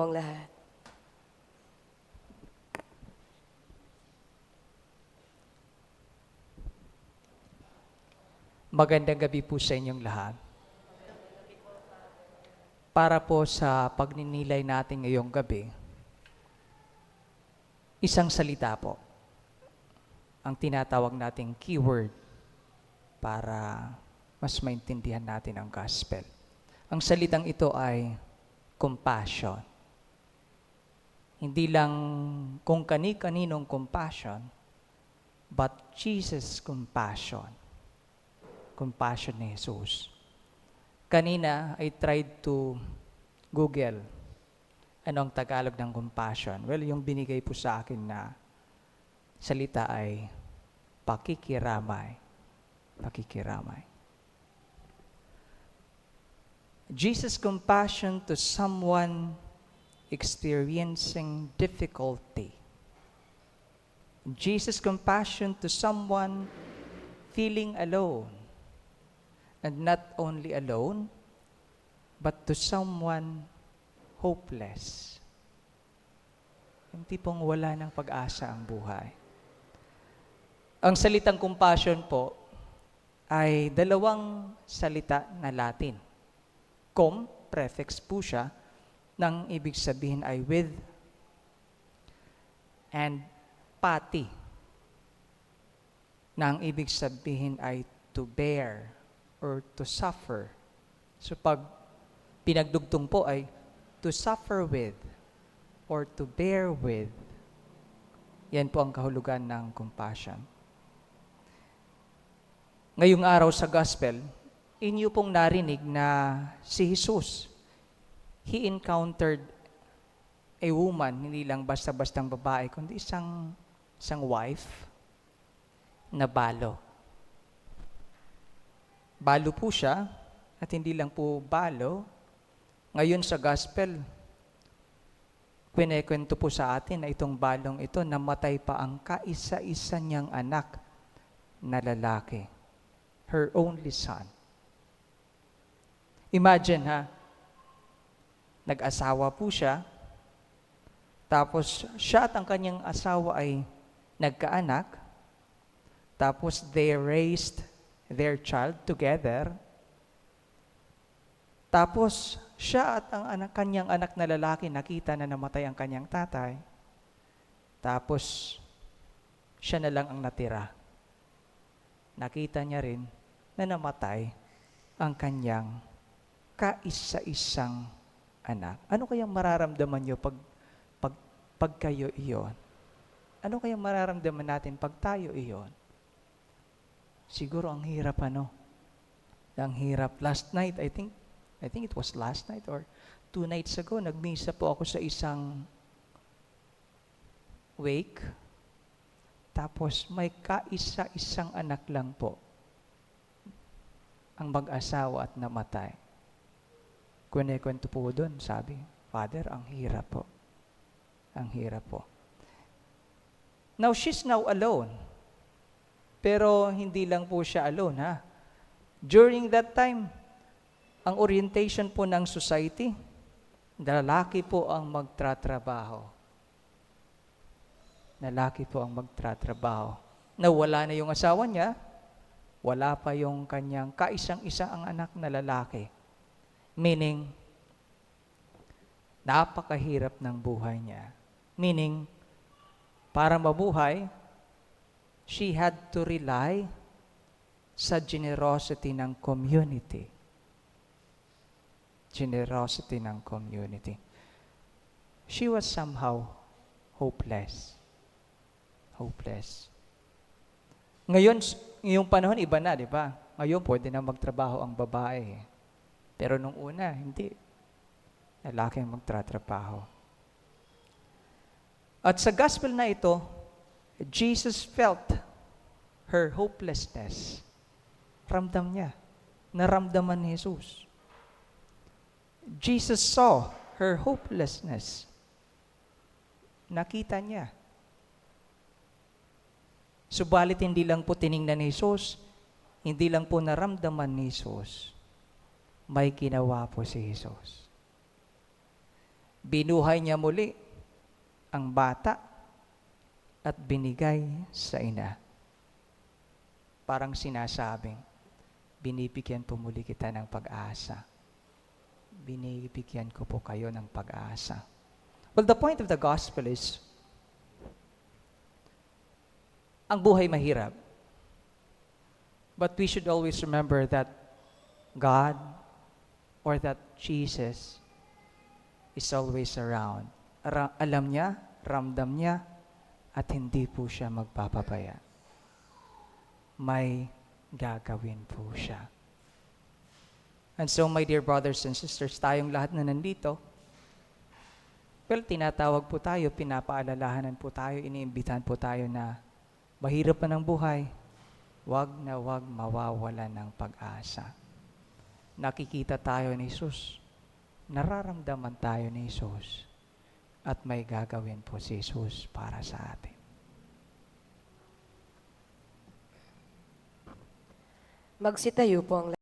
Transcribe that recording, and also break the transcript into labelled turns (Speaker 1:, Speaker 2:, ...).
Speaker 1: ang lahat.
Speaker 2: Magandang gabi po sa inyong lahat. Para po sa pagninilay natin ngayong gabi, isang salita po ang tinatawag nating keyword para mas maintindihan natin ang gospel. Ang salitang ito ay compassion. Hindi lang kung kani-kaninong compassion, but Jesus' compassion compassion ni Jesus. Kanina, I tried to Google ano ang Tagalog ng compassion. Well, yung binigay po sa akin na salita ay pakikiramay. Pakikiramay. Jesus' compassion to someone experiencing difficulty. Jesus' compassion to someone feeling alone and not only alone, but to someone hopeless. Yung tipong wala ng pag-asa ang buhay. Ang salitang compassion po ay dalawang salita na Latin. Com, prefix po siya, nang ibig sabihin ay with, and pati, na ibig sabihin ay to bear or to suffer. So pag pinagdugtong po ay to suffer with or to bear with. Yan po ang kahulugan ng compassion. Ngayong araw sa gospel, inyo pong narinig na si Jesus, He encountered a woman, hindi lang basta-bastang babae, kundi isang, isang wife na balo. Balo po siya, at hindi lang po balo. Ngayon sa gospel, kwinekwento po sa atin na itong balong ito, namatay pa ang kaisa-isa niyang anak na lalaki. Her only son. Imagine ha, nag-asawa po siya, tapos siya at ang kanyang asawa ay nagkaanak, tapos they raised their child together. Tapos, siya at ang anak, kanyang anak na lalaki nakita na namatay ang kanyang tatay. Tapos, siya na lang ang natira. Nakita niya rin na namatay ang kanyang kaisa-isang anak. Ano kayang mararamdaman niyo pag, pag, pag kayo iyon? Ano kayang mararamdaman natin pag tayo iyon? Siguro ang hirap ano. Ang hirap. Last night, I think, I think it was last night or two nights ago, nagmisa po ako sa isang wake. Tapos may kaisa-isang anak lang po ang mag-asawa at namatay. Kwento po doon, sabi, Father, ang hirap po. Ang hirap po. Now, she's now alone. Pero hindi lang po siya alone, ha? During that time, ang orientation po ng society, lalaki po ang magtratrabaho. Lalaki po ang magtratrabaho. Na wala na yung asawa niya, wala pa yung kanyang kaisang-isa ang anak na lalaki. Meaning, napakahirap ng buhay niya. Meaning, para mabuhay, she had to rely sa generosity ng community. Generosity ng community. She was somehow hopeless. Hopeless. Ngayon, ngayong panahon, iba na, di ba? Ngayon, pwede na magtrabaho ang babae. Pero nung una, hindi. Lalaki ang magtratrabaho. At sa gospel na ito, Jesus felt her hopelessness. Ramdam niya. Naramdaman ni Jesus. Jesus saw her hopelessness. Nakita niya. Subalit hindi lang po tiningnan ni Jesus, hindi lang po naramdaman ni Jesus, may ginawa po si Jesus. Binuhay niya muli ang bata at binigay sa ina. Parang sinasabing, binibigyan po muli kita ng pag-asa. Binibigyan ko po kayo ng pag-asa. Well, the point of the gospel is, ang buhay mahirap. But we should always remember that God or that Jesus is always around. Ara- alam niya, ramdam niya, at hindi po siya magpapabaya. May gagawin po siya. And so, my dear brothers and sisters, tayong lahat na nandito, well, tinatawag po tayo, pinapaalalahanan po tayo, iniimbitahan po tayo na mahirap pa ng buhay, wag na wag mawawalan ng pag-asa. Nakikita tayo ni Jesus, nararamdaman tayo ni Jesus, at may gagawin po si Jesus para sa atin.
Speaker 1: Magsitayo po ang